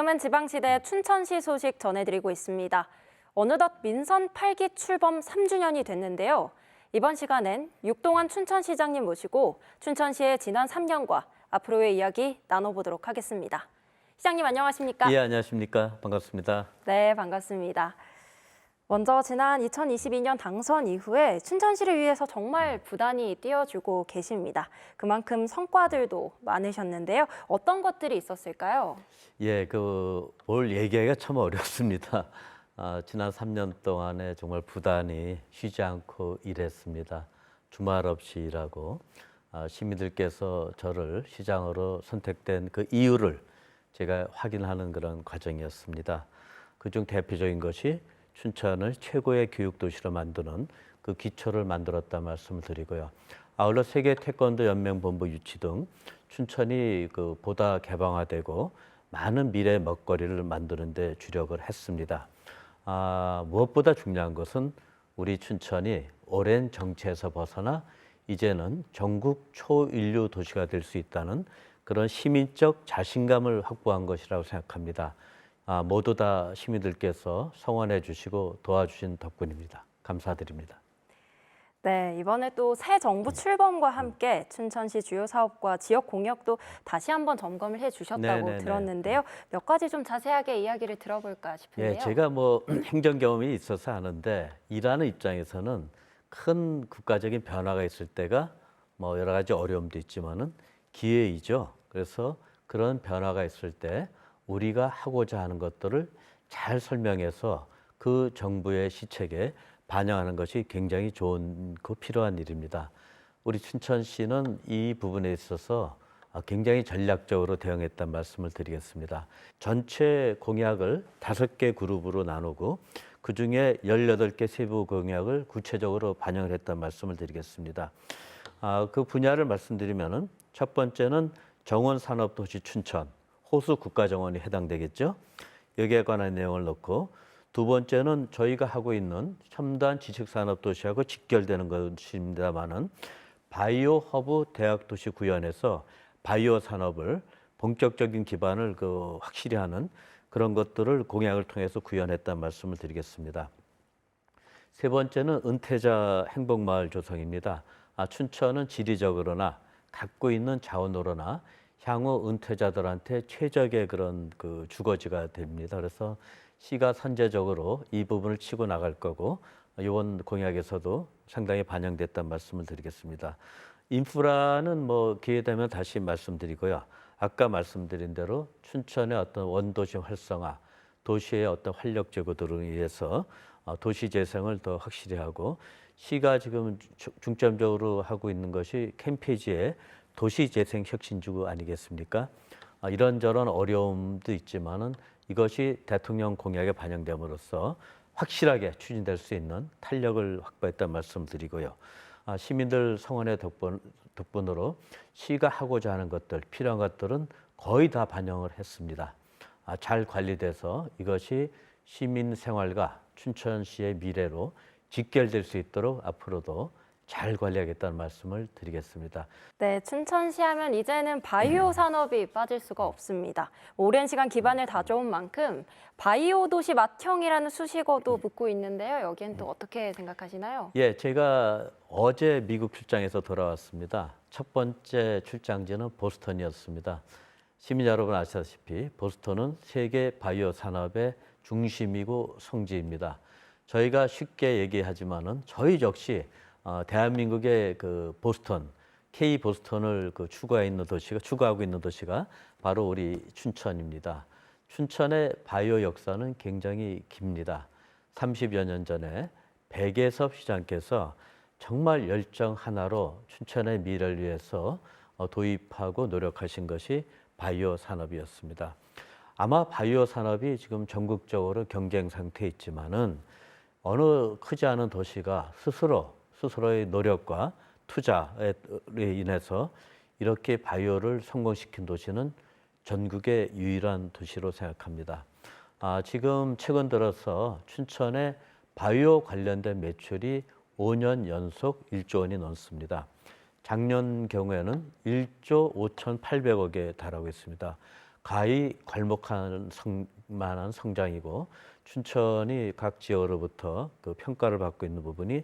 지금은 지방시대 춘천시 소식 전해드리고 있습니다. 어느덧 민선 8기 출범 3주년이 됐는데요. 이번 시간엔 육동환 춘천시장님 모시고 춘천시의 지난 3년과 앞으로의 이야기 나눠보도록 하겠습니다. 시장님 안녕하십니까? 예, 안녕하십니까. 반갑습니다. 네, 반갑습니다. 먼저 지난 2022년 당선 이후에 춘천시를 위해서 정말 부단히 뛰어주고 계십니다. 그만큼 성과들도 많으셨는데요. 어떤 것들이 있었을까요? 예, 그, 뭘 얘기하기가 참 어렵습니다. 아, 지난 3년 동안에 정말 부단히 쉬지 않고 일했습니다. 주말 없이 일하고, 아, 시민들께서 저를 시장으로 선택된 그 이유를 제가 확인하는 그런 과정이었습니다. 그중 대표적인 것이 춘천을 최고의 교육 도시로 만드는 그 기초를 만들었다 말씀을 드리고요. 아울러 세계 태권도 연맹 본부 유치 등 춘천이 그 보다 개방화되고 많은 미래 먹거리를 만드는 데 주력을 했습니다. 아, 무엇보다 중요한 것은 우리 춘천이 오랜 정체에서 벗어나 이제는 전국 초인류 도시가 될 수 있다는 그런 시민적 자신감을 확보한 것이라고 생각합니다. 아, 모두 다 시민들께서 성원해 주시고 도와주신 덕분입니다. 감사드립니다. 네, 이번에 또 새 정부 출범과 함께 춘천시 주요 사업과 지역 공약도 다시 한번 점검을 해 주셨다고 네네네. 들었는데요. 몇 가지 좀 자세하게 이야기를 들어볼까 싶은데요. 예, 제가 뭐 행정 경험이 있어서 아는데 일하는 입장에서는 큰 국가적인 변화가 있을 때가 뭐 여러 가지 어려움도 있지만은 기회이죠. 그래서 그런 변화가 있을 때 우리가 하고자 하는 것들을 잘 설명해서 그 정부의 시책에 반영하는 것이 굉장히 좋은 그 필요한 일입니다. 우리 춘천시는 이 부분에 있어서 아, 굉장히 전략적으로 대응했다는 말씀을 드리겠습니다. 전체 공약을 다섯 개 그룹으로 나누고 그 중에 18개 세부 공약을 구체적으로 반영을 했다는 말씀을 드리겠습니다. 아, 그 분야를 말씀드리면은 첫 번째는 정원 산업 도시 춘천, 호수 국가정원이 해당되겠죠. 여기에 관한 내용을 넣고 두 번째는 저희가 하고 있는 첨단 지식산업 도시하고 직결되는 것입니다만은 바이오 허브 대학 도시 구현에서 바이오 산업을 본격적인 기반을 그 확실히 하는 그런 것들을 공약을 통해서 구현했다는 말씀을 드리겠습니다. 세 번째는 은퇴자 행복마을 조성입니다. 아, 춘천은 지리적으로나 갖고 있는 자원으로나 향후 은퇴자들한테 최적의 그런 그 주거지가 됩니다. 그래서 시가 선제적으로 이 부분을 치고 나갈 거고 이번 공약에서도 상당히 반영됐다는 말씀을 드리겠습니다. 인프라는 뭐 기회 되면 다시 말씀드리고요. 아까 말씀드린 대로 춘천의 어떤 원도시 활성화, 도시의 어떤 활력 제고 등을 위해서 어, 도시 재생을 더 확실히 하고 시가 지금 주- 중점적으로 하고 있는 것이 캠페지의 도시 재생 혁신주 아니겠습니까? 아, 이런저런 어려움도 있지만은 이것이 대통령 공약에 반영됨으로써 확실하게 추진될 수 있는 탄력을 확보했다는 말씀 드리고요. 아, 시민들 성원의 덕분, 덕분으로 시가 하고자 하는 것들, 필요한 것들은 거의 다 반영을 했습니다. 아, 잘 관리돼서 이것이 시민 생활과 춘천시의 미래로 직결될 수 있도록 앞으로도 잘 관리하겠다는 말씀을 드리겠습니다. 네, 춘천시 하면 이제는 바이오 산업이 빠질 수가 없습니다. 오랜 시간 기반을 다져온 만큼 바이오 도시 맏형이라는 수식어도 붙고 있는데요. 여기엔 또 어떻게 생각하시나요? 예, 제가 어제 미국 출장에서 돌아왔습니다. 첫 번째 출장지는 보스턴이었습니다. 시민 여러분 아시다시피 보스턴은 세계 바이오 산업의 중심이고 성지입니다. 저희가 쉽게 얘기하지만은 저희 역시 어, 대한민국의 그 보스턴, K 보스턴을 그 추구하고 있는 도시가 추구하고 있는 도시가 바로 우리 춘천입니다. 춘천의 바이오 역사는 굉장히 깁니다. 30여 년 전에 백예섭 시장께서 정말 열정 하나로 춘천의 미래를 위해서 어, 도입하고 노력하신 것이 바이오 산업이었습니다. 아마 바이오 산업이 지금 전국적으로 경쟁 상태에 있지만은 어느 크지 않은 도시가 스스로 스스로의 노력과 투자에 인해서 이렇게 바이오를 성공시킨 도시는 전국의 유일한 도시로 생각합니다. 아, 지금 최근 들어서 춘천의 바이오 관련된 매출이 5년 연속 1조 원이 넘습니다. 작년 경우에는 1조 5,800억에 달하고 있습니다. 가히 괄목한 성 만한 성장이고 춘천이 각 지역으로부터 그 평가를 받고 있는 부분이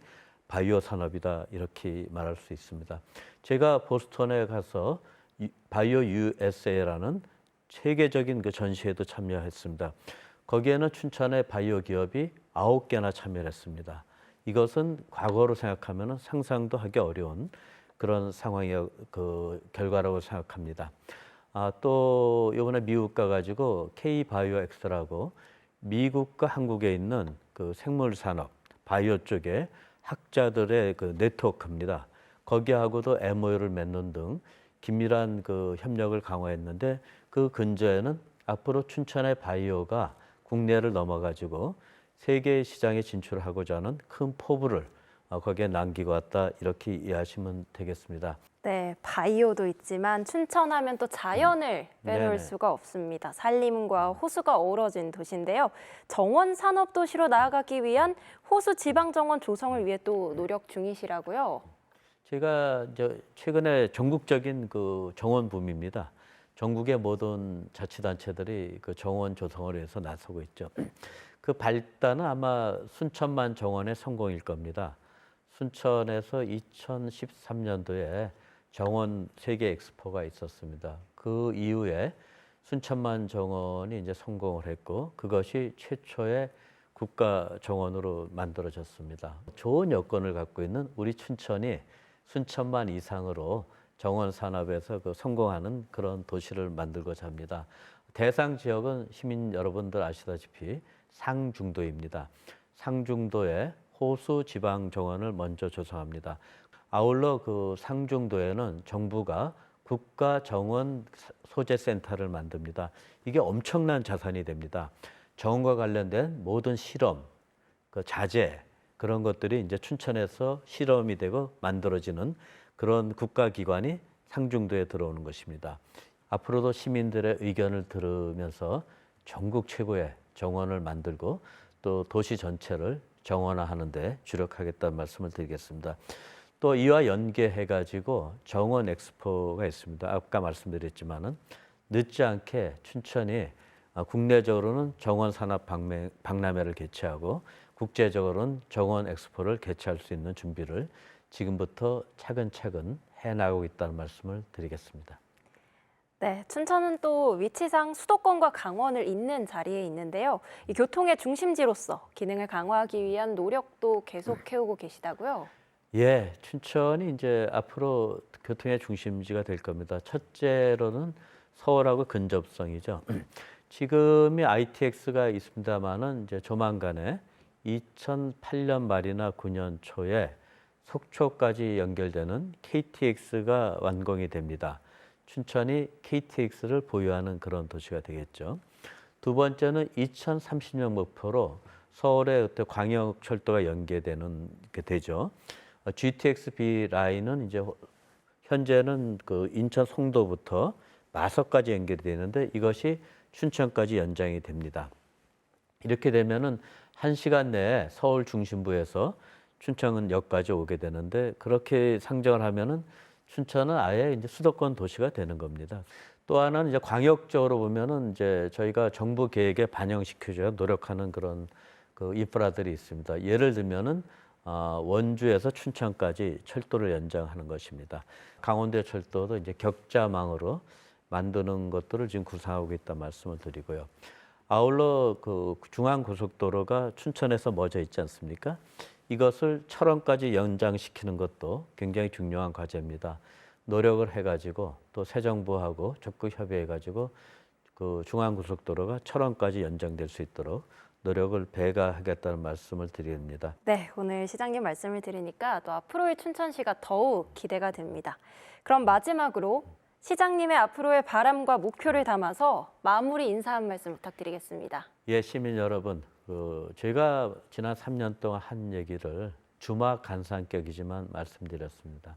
바이오 산업이다 이렇게 말할 수 있습니다. 제가 보스턴에 가서 이- 바이오 USA라는 세계적인 그 전시회도 참여했습니다. 거기에는 춘천의 바이오 기업이 아홉 개나 참여를 했습니다. 이것은 과거로 생각하면 상상도 하기 어려운 그런 상황의 그 결과라고 생각합니다. 아, 또 이번에 미국 가가지고 K 바이오 엑스라고 미국과 한국에 있는 그 생물 산업 바이오 쪽에 학자들의 그 네트워크입니다. 거기하고도 MOU를 맺는 등 긴밀한 그 협력을 강화했는데 그 근저에는 앞으로 춘천의 바이오가 국내를 넘어가지고 세계 시장에 진출하고자 하는 큰 포부를 어, 거기에 남기고 왔다 이렇게 이해하시면 되겠습니다. 네, 바이오도 있지만 춘천하면 또 자연을 빼놓을 네네. 수가 없습니다. 산림과 호수가 어우러진 도시인데요. 정원 산업 도시로 나아가기 위한 호수 지방 정원 조성을 위해 또 노력 중이시라고요. 제가 최근에 전국적인 그 정원 붐입니다. 전국의 모든 자치단체들이 그 정원 조성을 위해서 나서고 있죠. 그 발단은 아마 순천만 정원의 성공일 겁니다. 순천에서 2013년도에 정원 세계 엑스포가 있었습니다. 그 이후에 순천만 정원이 이제 성공을 했고 그것이 최초의 국가 정원으로 만들어졌습니다. 좋은 여건을 갖고 있는 우리 춘천이 순천만 이상으로 정원 산업에서 그 성공하는 그런 도시를 만들고자 합니다. 대상 지역은 시민 여러분들 아시다시피 상중도입니다. 상중도에 호수 지방 정원을 먼저 조성합니다. 아울러 그 상중도에는 정부가 국가 정원 소재 센터를 만듭니다. 이게 엄청난 자산이 됩니다. 정원과 관련된 모든 실험, 그 자재 그런 것들이 이제 춘천에서 실험이 되고 만들어지는 그런 국가 기관이 상중도에 들어오는 것입니다. 앞으로도 시민들의 의견을 들으면서 전국 최고의 정원을 만들고 또 도시 전체를 정원화하는데 주력하겠다는 말씀을 드리겠습니다. 또 이와 연계해 가지고 정원 엑스포가 있습니다. 아까 말씀드렸지만은 늦지 않게 춘천이 아, 국내적으로는 정원 산업 박람회를 개최하고 국제적으로는 정원 엑스포를 개최할 수 있는 준비를 지금부터 차근차근 해 나가고 있다는 말씀을 드리겠습니다. 네, 춘천은 또 위치상 수도권과 강원을 잇는 자리에 있는데요. 이 교통의 중심지로서 기능을 강화하기 위한 노력도 계속 해오고 계시다고요. 예, 춘천이 이제 앞으로 교통의 중심지가 될 겁니다. 첫째로는 서울하고 근접성이죠. 지금이 ITX가 있습니다만은 이제 조만간에 2008년 말이나 9년 초에 속초까지 연결되는 KTX가 완공이 됩니다. 춘천이 KTX를 보유하는 그런 도시가 되겠죠. 두 번째는 2030년 목표로 서울의 어떤 광역 철도가 연계되는 게 되죠. 어, GTX B 라인은 이제 현재는 그 인천 송도부터 마석까지 연결이 되는데 이것이 춘천까지 연장이 됩니다. 이렇게 되면은 한 시간 내에 서울 중심부에서 춘천역까지 오게 되는데 그렇게 상정을 하면은 춘천은 아예 이제 수도권 도시가 되는 겁니다. 또 하나는 이제 광역적으로 보면은 이제 저희가 정부 계획에 반영시켜줘야 노력하는 그런 그 인프라들이 있습니다. 예를 들면은 어, 원주에서 춘천까지 철도를 연장하는 것입니다. 강원도 철도도 이제 격자망으로 만드는 것들을 지금 구상하고 있다 말씀을 드리고요. 아울러 그 중앙 고속도로가 춘천에서 멎어 있지 않습니까? 이것을 철원까지 연장시키는 것도 굉장히 중요한 과제입니다. 노력을 해가지고 또 새 정부하고 적극 협의해가지고 그 중앙 고속도로가 철원까지 연장될 수 있도록 노력을 배가하겠다는 말씀을 드립니다. 네, 오늘 시장님 말씀을 들으니까 또 앞으로의 춘천시가 더욱 기대가 됩니다. 그럼 마지막으로 시장님의 앞으로의 바람과 목표를 담아서 마무리 인사 한 말씀 부탁드리겠습니다. 예, 시민 여러분, 그 제가 지난 3년 동안 한 얘기를 주막 간산격이지만 말씀드렸습니다.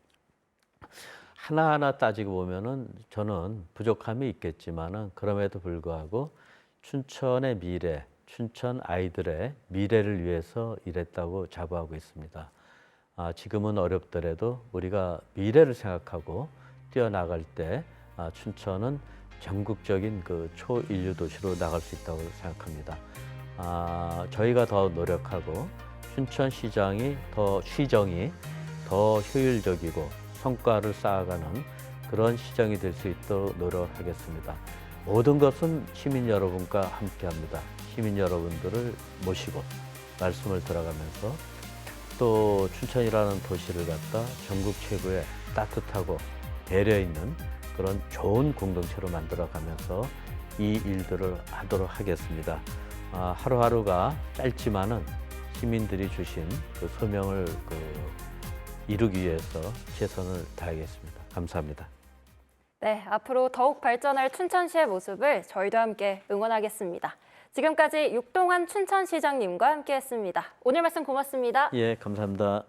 하나하나 따지고 보면은 저는 부족함이 있겠지만은 그럼에도 불구하고 춘천의 미래, 춘천 아이들의 미래를 위해서 일했다고 자부하고 있습니다. 아, 지금은 어렵더라도 우리가 미래를 생각하고 뛰어나갈 때 아, 춘천은 전국적인 그 초인류 도시로 나갈 수 있다고 생각합니다. 아, 저희가 더 노력하고 춘천 시장이 더 시정이 더 효율적이고 성과를 쌓아가는 그런 시장이 될 수 있도록 노력하겠습니다. 모든 것은 시민 여러분과 함께합니다. 시민 여러분들을 모시고 말씀을 들어가면서 또 춘천이라는 도시를 갖다 전국 최고의 따뜻하고 배려 있는 그런 좋은 공동체로 만들어가면서 이 일들을 하도록 하겠습니다. 아, 하루하루가 짧지만은 시민들이 주신 그 소명을 그 이루기 위해서 최선을 다하겠습니다. 감사합니다. 네, 앞으로 더욱 발전할 춘천시의 모습을 저희도 함께 응원하겠습니다. 지금까지 육동환 춘천시장님과 함께했습니다. 오늘 말씀 고맙습니다. 예, 감사합니다.